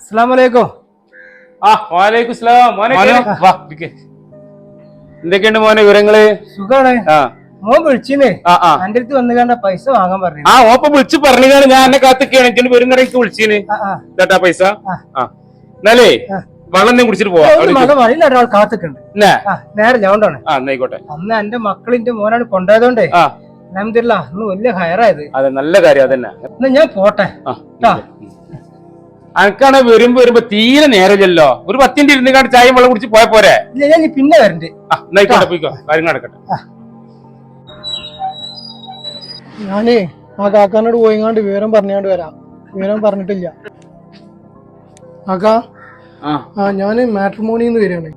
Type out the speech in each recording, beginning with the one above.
അസ്സലാമലൈക്കും ആ വാലേക്കും സ്ലാം മോനെ വാ. ഇരിക്ക്. എന്തൊക്കെയുണ്ട് മോനെ വിവരങ്ങൾ? സുഖാണ്. ആ. മോൻ വിളിച്ചിന്. ആ ആ. എന്റെ അടുത്ത് വന്നു കണ്ട പൈസ വാങ്ങാൻ പറഞ്ഞു ആ ഓപ്പ വിളിച്ച് പറഞ്ഞാണ് ഞാൻ എന്നെ കാത്തിക്കാണ്. എനിക്ക് വരുന്നറിയിക്ക് വിളിച്ചീന്. ആ, പൈസ. ആ. ആ. എന്നാലേ ആ. വെള്ളം എന്തെങ്കിലും കുടിച്ചിട്ട് പോവാ. ഒരു മകൻ വഴിയിൽ ഒരാൾ കാത്തിക്കുണ്ട്. ഇല്ലേ? ആ നേരെ ലൗണ്ടാണ്. ആ എന്നായിക്കോട്ടെ. അന്ന് എന്റെ മക്കളിന്റെ മോനാണ് കൊണ്ടുപോയതുകൊണ്ടേ ആ. അലഹമില്ല അന്ന് വലിയ ഹയറായത്. അതെ നല്ല കാര്യം അതന്നെ. എന്നാ ഞാൻ പോട്ടെ. ആ. അനക്കാണ് വരുമ്പോ വരുമ്പോ തീരെ നേരമില്ലല്ലോ. ഒരു പത്തിന്റെ ഇരുന്ന് കാണ്ട് ചായ വെള്ളം കുടിച്ച് പോയ പോരെ? പിന്നെ വരണ്ട്. എന്നായിക്കോട്ടെ പോയിക്കോ. കാര്യങ്ങൾ നടക്കട്ടെ. ഞാനേ ആ കാക്കാനോട് പോയിങ്ങാണ്ട് വിവരം പറഞ്ഞാണ്ട് വരാം. വിവരം പറഞ്ഞിട്ടില്ല. കാക്കാ ആ. ഞാൻ മാട്രിമോണിന്ന് വരികയാണ്.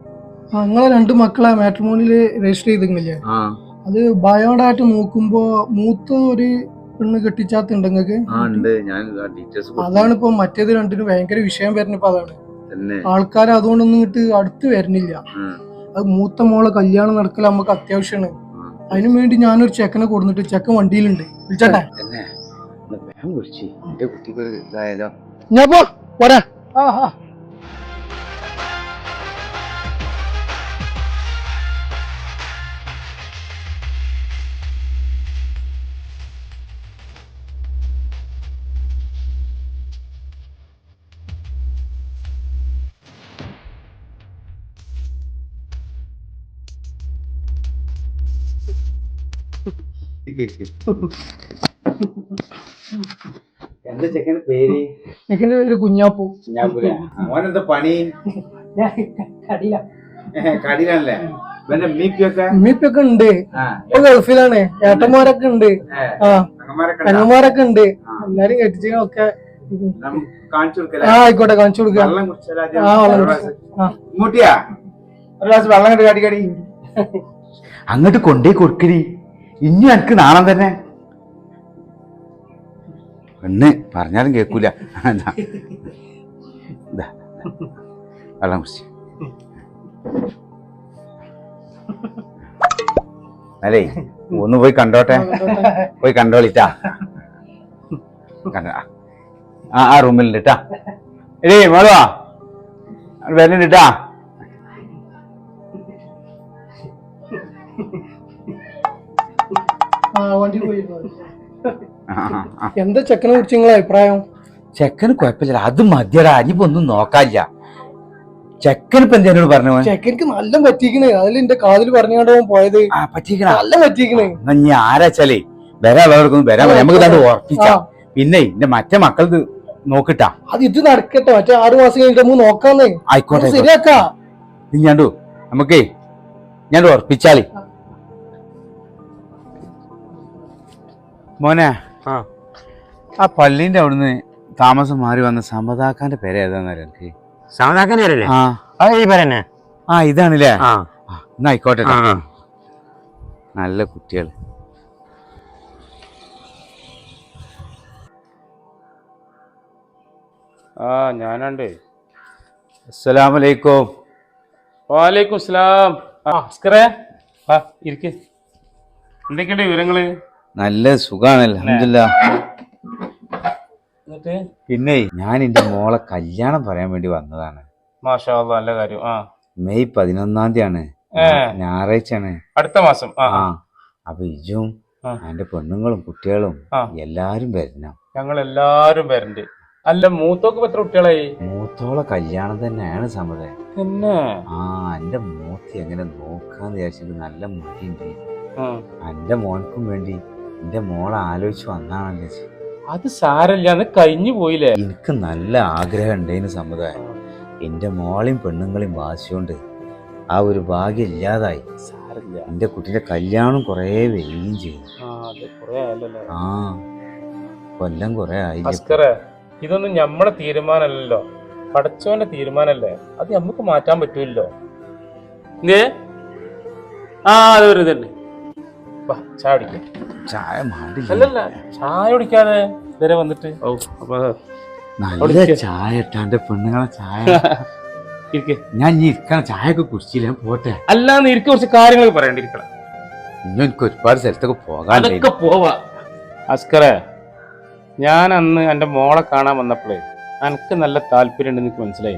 ആ നിങ്ങളെ രണ്ട് മക്കളെ മാട്രിമോണിയിൽ രജിസ്റ്റർ ചെയ്തിരുന്നില്ലേ? ആ. അത് ബയോഡാറ്റ് നോക്കുമ്പോ മൂത്ത ഒരു പെണ്ണ് കെട്ടിച്ചാത്ത ഉണ്ട് നിങ്ങൾക്ക് ആ ഉണ്ട്. ഞാൻ ഡീറ്റെയിൽസ് അതാണ് ഇപ്പൊ മറ്റേത് രണ്ടിനും ഭയങ്കര വിഷയം വരുന്നപ്പോ അതാണ്. ആൾക്കാർ അതുകൊണ്ടൊന്നും ഇങ്ങോട്ട് അടുത്ത് വരുന്നില്ല. ആ, അത് മൂത്ത മോളെ കല്യാണം നടക്കൽ നമുക്ക് അത്യാവശ്യമാണ്. അതിനു വേണ്ടി ഞാനൊരു ചെക്കനെ കൊടുത്തിട്ട് ചെക്കൻ വണ്ടിയിലുണ്ട്. വിളിച്ചട്ടെ? ഞാൻ പോ പോരാ. ആ ആ. എന്താ ചെക്കന്റെ പേര്? ചെക്കന്റെ പേര് കുഞ്ഞാപ്പു. മോനെന്താ പണി? ഞാൻ കടിയില. കടിയിലല്ലേ ഇവന്റെ മീപ്പിയൊക്കെ ഉണ്ട്. ഇപ്പൊ ഗൾഫിലാണ്. ഏട്ടന്മാരൊക്കെ ഉണ്ട്. ആ അങ്ങന്മാരൊക്കെ പെങ്ങന്മാരൊക്കെ ഉണ്ട്. എല്ലാരും കെട്ടിച്ചൊക്കെ ആ ആയിക്കോട്ടെ കാണിച്ചു കൊടുക്കാം. ഒരു. ഗ്ലാസ്. വെള്ളം കണ്ടു കാട്ടിക്കാടി. അങ്ങോട്ട് കൊണ്ടേ കൊടുക്കടി. ഇനി എനിക്ക് നാണം തന്നെ. പെണ്ണ് പറഞ്ഞാലും കേൾക്കൂല. വെള്ളം കുറിച്ച് അല്ലേ? ഒന്ന് പോയി കണ്ടോട്ടെ. പോയി കണ്ടോളിട്ടാ. കണ്ട. ആ ആ റൂമിലുണ്ട് ഇട്ടാ എടേ മോളുവാ വരുന്നുണ്ട് വണ്ടി പോയി. എന്താ ചെക്കനെ കുറിച്ച് നിങ്ങളെ അഭിപ്രായം? ചെക്കന് കുഴപ്പമില്ല. അത് മതിയടാ. ഇനിയിപ്പോ ഒന്നും നോക്കാനില്ല. ചെക്കനിപ്പോ എന്താ എന്നോട് പറഞ്ഞു? ചെക്കനിക്ക് നല്ല പറ്റിക്കണേ അതിൽ എന്റെ കാതിൽ പറഞ്ഞാണ്ട് പോയത്. പറ്റിക്കണ നല്ല പറ്റിക്കണേ ഞാൻ ആരാച്ചാലേ വരാ ഉള്ളവർക്കൊന്നും വരാൻ. നമുക്ക് തന്നെ ഉറപ്പിച്ച പിന്നെ എന്റെ മറ്റേ മക്കളത് നോക്കിട്ടാ. അത് ഇത് നടക്കട്ടെ. മറ്റേ ആറു മാസം കഴിഞ്ഞിട്ട് നമുക്ക് നോക്കാന്നേ. ആയിക്കോട്ടെ ശരിയാക്കാ. ഞാണ്ടു നമുക്കേ ഞാൻ ഉറപ്പിച്ചാലേ. മോനെ. ആ. പള്ളിന്റെ പള്ളീന്റെ അവിടുന്ന് താമസം മാറി വന്ന സമതാക്കാന്റെ പേര് ഏതാന്നറിയാം എനിക്ക്? ആ. ഈ ആ ഇതാണല്ലേ? എന്നാ ആയിക്കോട്ടെ. നല്ല കുട്ടികൾ ആ ഞാനുണ്ട്. അസ്സലാമലൈക്കും. വാലൈക്കും സ്ലാം ആ ഇരിക്ക്. എന്തൊക്കെയുണ്ട് വിവരങ്ങൾ? നല്ല സുഖാണ് അലഹമില്ല പിന്നെ ഞാൻ എന്റെ മോളെ കല്യാണം പറയാൻ വേണ്ടി വന്നതാണ്. നല്ല കാര്യം. ആ. മെയ് പതിനൊന്നാം തീയതിയാണ്. ആണ് ഞായറാഴ്ചയാണ്. അടുത്ത മാസം. ആ. അപ്പൊ ഇജും എന്റെ പെണ്ണുങ്ങളും കുട്ടികളും എല്ലാരും വരണം. ഞങ്ങൾ എല്ലാരും വരണ്ട്. അല്ല മൂത്തോക്ക് എത്ര കുട്ടികളായി? മൂത്തോളെ കല്യാണം തന്നെയാണ് സമ്മതം പിന്നെ ആ എന്റെ മൂത്തി എങ്ങനെ നോക്കാന്ന് വിചാരിച്ചിട്ട് നല്ല മടിയുണ്ട്. എന്റെ മോൻക്കും വേണ്ടി എന്റെ മോൾ ആലോചിച്ച് വന്നാണല്ലേ ചേച്ചി. അത് സാരല്ല അത് കഴിഞ്ഞു പോയില്ലേ? എനിക്ക് നല്ല ആഗ്രഹം ഉണ്ടേനു സമുദായം. എന്റെ മോളെയും പെണ്ണുങ്ങളെയും വാശിയോണ്ട് ആ ഒരു ഭാഗ്യം ഇല്ലാതായി. സാരല്ല. എന്റെ കുട്ടിയുടെ കല്യാണം കുറേ വരികയും ചെയ്തു. ആ അത് കൊറേ ആ കൊല്ലം കുറേ ആയി. ഇതൊന്നും ഞമ്മടെ തീരുമാനമല്ലല്ലോ പടച്ചോന്റെ തീരുമാനല്ലേ? അത് നമുക്ക് മാറ്റാൻ പറ്റൂല്ലോ. ആ അതൊരു തന്നെ ഇതുണ്ട്. ചായ കുടിക്കാം. ചായ അല്ലല്ല ചായ കുടിക്കാതെ ഇതുവരെ വന്നിട്ട്. ഓ അപ്പൊ നല്ല. ചായ ഇട്ടാണ്ട് പെണ്ണുങ്ങളെ ചായ. ഞാൻ ഇനി ഇരിക്കണ ചായ ഒക്കെ കുടിച്ചില്ല പോട്ടെ. അല്ലാന്ന് എനിക്ക് കുറച്ച് കാര്യങ്ങൾ പറയേണ്ടിരിക്കണം ഇനി എനിക്ക് ഒരുപാട് സ്ഥലത്തൊക്കെ പോകാൻ അതൊക്കെ പോവാ. അസ്കറെ ഞാൻ അന്ന് എന്റെ മോളെ കാണാൻ വന്നപ്പോഴേ എനിക്ക് നല്ല താല്പര്യം ഉണ്ടെന്ന് എനിക്ക് മനസ്സിലായി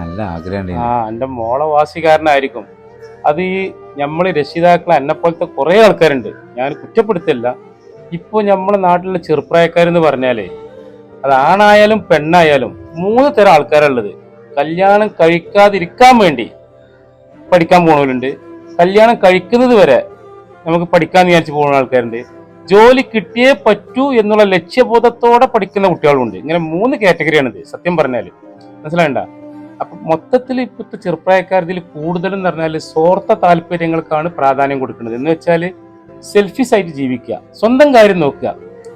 നല്ല ആഗ്രഹം ആ എന്റെ മോളെ വാസികാരനായിരിക്കും അത് ഈ നമ്മൾ രക്ഷിതാക്കൾ എന്നെ കുറേ ആൾക്കാരുണ്ട്. ഞാൻ കുറ്റപ്പെടുത്തില്ല. ഇപ്പൊ നമ്മളെ നാട്ടിലെ ചെറുപ്രായക്കാരെന്ന് പറഞ്ഞാലേ അത് ആണായാലും പെണ്ണായാലും മൂന്ന് തരം ആൾക്കാരുള്ളത് കല്യാണം കഴിക്കാതിരിക്കാൻ വേണ്ടി പഠിക്കാൻ പോണവരുണ്ട്. കല്യാണം കഴിക്കുന്നത് വരെ നമുക്ക് പഠിക്കാൻ വിചാരിച്ച് പോകുന്ന ആൾക്കാരുണ്ട്. ജോലി കിട്ടിയേ പറ്റൂ എന്നുള്ള ലക്ഷ്യബോധത്തോടെ പഠിക്കുന്ന കുട്ടികളുണ്ട്. ഇങ്ങനെ മൂന്ന് കാറ്റഗറിയാണിത്. സത്യം പറഞ്ഞാൽ മനസ്സിലായണ്ട? അപ്പൊ മൊത്തത്തിൽ ഇപ്പോഴത്തെ ചെറുപ്രായക്കാരതിൽ എന്ന് പറഞ്ഞാൽ സ്വാർത്ഥ താല്പര്യങ്ങൾക്കാണ് പ്രാധാന്യം കൊടുക്കുന്നത്. എന്ന് വെച്ചാൽ സെൽഫിസ് ആയിട്ട് ജീവിക്കുക. സ്വന്തം കാര്യം നോക്കുക.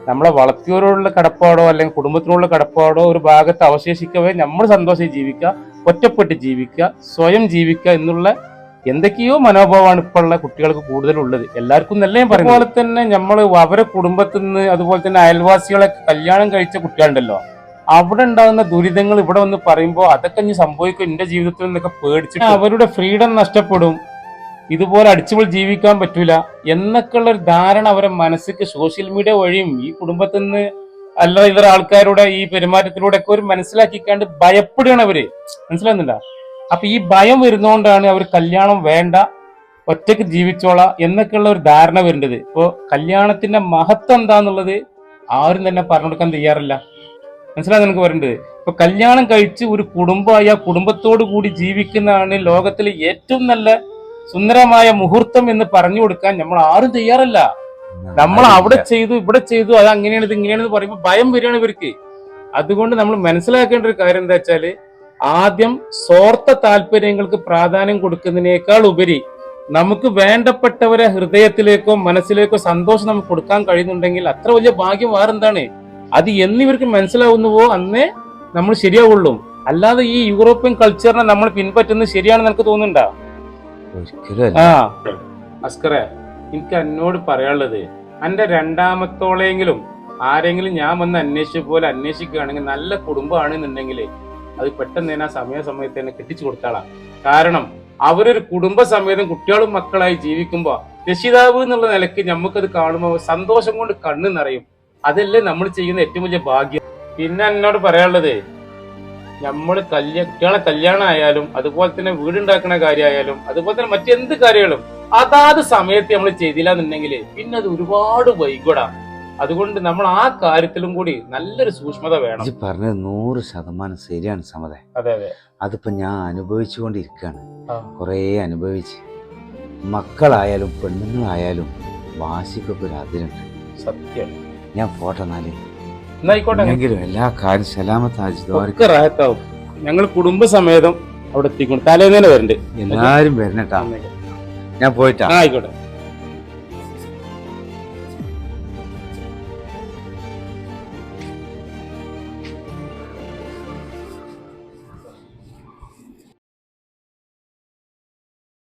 നമ്മളെ വളർത്തിയവരോടുള്ള കടപ്പാടോ അല്ലെങ്കിൽ കുടുംബത്തിനോടുള്ള കടപ്പാടോ ഒരു ഭാഗത്ത് അവശേഷിക്കവേ നമ്മൾ സന്തോഷമായി ജീവിക്കുക ഒറ്റപ്പെട്ട് ജീവിക്കുക സ്വയം ജീവിക്കുക എന്നുള്ള എന്തൊക്കെയോ മനോഭാവമാണ് ഇപ്പോൾ ഉള്ള കുട്ടികൾക്ക് കൂടുതലുള്ളത്. എല്ലാവർക്കും നല്ല പറയുന്നത്? തന്നെ നമ്മൾ അവരെ കുടുംബത്തിൽ നിന്ന് അതുപോലെ തന്നെ അയൽവാസികളെ കല്യാണം കഴിച്ച കുട്ടികളുണ്ടല്ലോ. അവിടെ ഉണ്ടാകുന്ന ദുരിതങ്ങൾ ഇവിടെ വന്ന് പറയുമ്പോൾ അതൊക്കെ ഇനി സംഭവിക്കും എന്റെ ജീവിതത്തിൽ നിന്നൊക്കെ പേടിച്ചിട്ട്. അവരുടെ ഫ്രീഡം നഷ്ടപ്പെടും. ഇതുപോലെ അടിച്ചുപൊളി ജീവിക്കാൻ പറ്റൂല എന്നൊക്കെയുള്ള ഒരു ധാരണ അവരെ മനസ്സിക്ക് സോഷ്യൽ മീഡിയ വഴിയും ഈ കുടുംബത്തിൽ നിന്ന് അല്ല ഇവർ ആൾക്കാരുടെ ഈ പെരുമാറ്റത്തിലൂടെ ഒക്കെ ഒരു മനസ്സിലാക്കിക്കാണ്ട് ഭയപ്പെടുകയാണ് അവർ. മനസ്സിലാകുന്നില്ല അപ്പൊ ഈ ഭയം വരുന്നോണ്ടാണ് അവർ കല്യാണം വേണ്ട ഒറ്റയ്ക്ക് ജീവിച്ചോളാം എന്നൊക്കെയുള്ള ഒരു ധാരണ വരേണ്ടത് ഇപ്പോ കല്യാണത്തിന്റെ മഹത്വം എന്താന്നുള്ളത് ആരും തന്നെ പറഞ്ഞു കൊടുക്കാൻ തയ്യാറില്ല. മനസ്സിലാകും നിനക്ക് പറയേണ്ടത് ഇപ്പൊ കല്യാണം കഴിച്ച് ഒരു കുടുംബമായി ആ കുടുംബത്തോടു കൂടി ജീവിക്കുന്നതാണ് ലോകത്തിലെ ഏറ്റവും നല്ല സുന്ദരമായ മുഹൂർത്തം എന്ന് പറഞ്ഞു കൊടുക്കാൻ നമ്മൾ ആരും തയ്യാറല്ല. നമ്മൾ അവിടെ ചെയ്തു ഇവിടെ ചെയ്തു അത് അങ്ങനെയാണ് ഇത് ഇങ്ങനെയാണെന്ന് പറയുമ്പോൾ ഭയം വരികയാണ് ഇവർക്ക്. അതുകൊണ്ട് നമ്മൾ മനസ്സിലാക്കേണ്ട ഒരു കാര്യം എന്താ വെച്ചാൽ ആദ്യം സ്വാർത്ഥ താല്പര്യങ്ങൾക്ക് പ്രാധാന്യം കൊടുക്കുന്നതിനേക്കാൾ ഉപരി നമുക്ക് വേണ്ടപ്പെട്ടവരെ ഹൃദയത്തിലേക്കോ മനസ്സിലേക്കോ സന്തോഷം നമുക്ക് കൊടുക്കാൻ കഴിയുന്നുണ്ടെങ്കിൽ അത്ര വലിയ ഭാഗ്യം വേറെന്താണ്? അത് എന്നിവർക്ക് മനസ്സിലാവുന്നുവോ? അന്നേ നമ്മൾ ശരിയാവുള്ളൂ. അല്ലാതെ ഈ യൂറോപ്യൻ കൾച്ചറിനെ നമ്മൾ പിൻപറ്റുന്നത് ശരിയാണെന്ന് എനിക്ക് തോന്നുന്നുണ്ടോ? ഒരിക്കലും അല്ല. ആ. അസ്കറെ എനിക്ക് എന്നോട് പറയാനുള്ളത് എന്റെ രണ്ടാമത്തോളെങ്കിലും ആരെങ്കിലും ഞാൻ വന്ന് അന്വേഷിച്ച പോലെ അന്വേഷിക്കുകയാണെങ്കിൽ നല്ല കുടുംബമാണെന്നുണ്ടെങ്കിൽ അത് പെട്ടെന്ന് തന്നെ ആ സമയ സമയത്ത് തന്നെ കെട്ടിച്ചു കൊടുത്താളാം. കാരണം അവരൊരു കുടുംബസമേതം കുട്ടികളും മക്കളായി ജീവിക്കുമ്പോൾ രക്ഷിതാവ് എന്നുള്ള നിലയ്ക്ക് നമുക്കത് കാണുമ്പോൾ സന്തോഷം കൊണ്ട് കണ്ണു നിറയും. അതല്ലേ നമ്മൾ ചെയ്യുന്ന ഏറ്റവും വലിയ ഭാഗ്യം. പിന്നെ എന്നോട് പറയാനുള്ളത് നമ്മൾ കല്യാ കുട്ടികളെ കല്യാണം ആയാലും അതുപോലെ തന്നെ വീടുണ്ടാക്കുന്ന കാര്യമായാലും അതുപോലെ തന്നെ മറ്റെന്ത് കാര്യങ്ങളും അതാത് സമയത്ത് നമ്മൾ ചെയ്തില്ല എന്നുണ്ടെങ്കിൽ പിന്നെ അത് ഒരുപാട് വൈകൂടാ. അതുകൊണ്ട് നമ്മൾ ആ കാര്യത്തിലും കൂടി നല്ലൊരു സൂക്ഷ്മത വേണം. ഇത് പറഞ്ഞത് നൂറ് ശതമാനം ശരിയാണ് സമതെ. അതെ അതെ. അതിപ്പോ ഞാൻ അനുഭവിച്ചുകൊണ്ടിരിക്കുകയാണ്. കൊറേ കുറേ അനുഭവിച്ച്. മക്കളായാലും പെണ്ണുങ്ങളായാലും വാശിക്കൊക്കെ ഒരു അതിരുണ്ട്. സത്യം ഞാൻ പോട്ടെ നാല് എന്നായിക്കോട്ടെ. എങ്കിലും എല്ലാ കാര്യം സലാമത്താജ് ഒക്കെ റാഹത്താവും. ഞങ്ങൾ കുടുംബസമേതം അവിടെ എത്തിക്കൊണ്ട് തലേന്നേ വരണ്ട്. എല്ലാരും വരണട്ടാ ഞാൻ പോയിട്ടാ. ആ ആയിക്കോട്ടെ.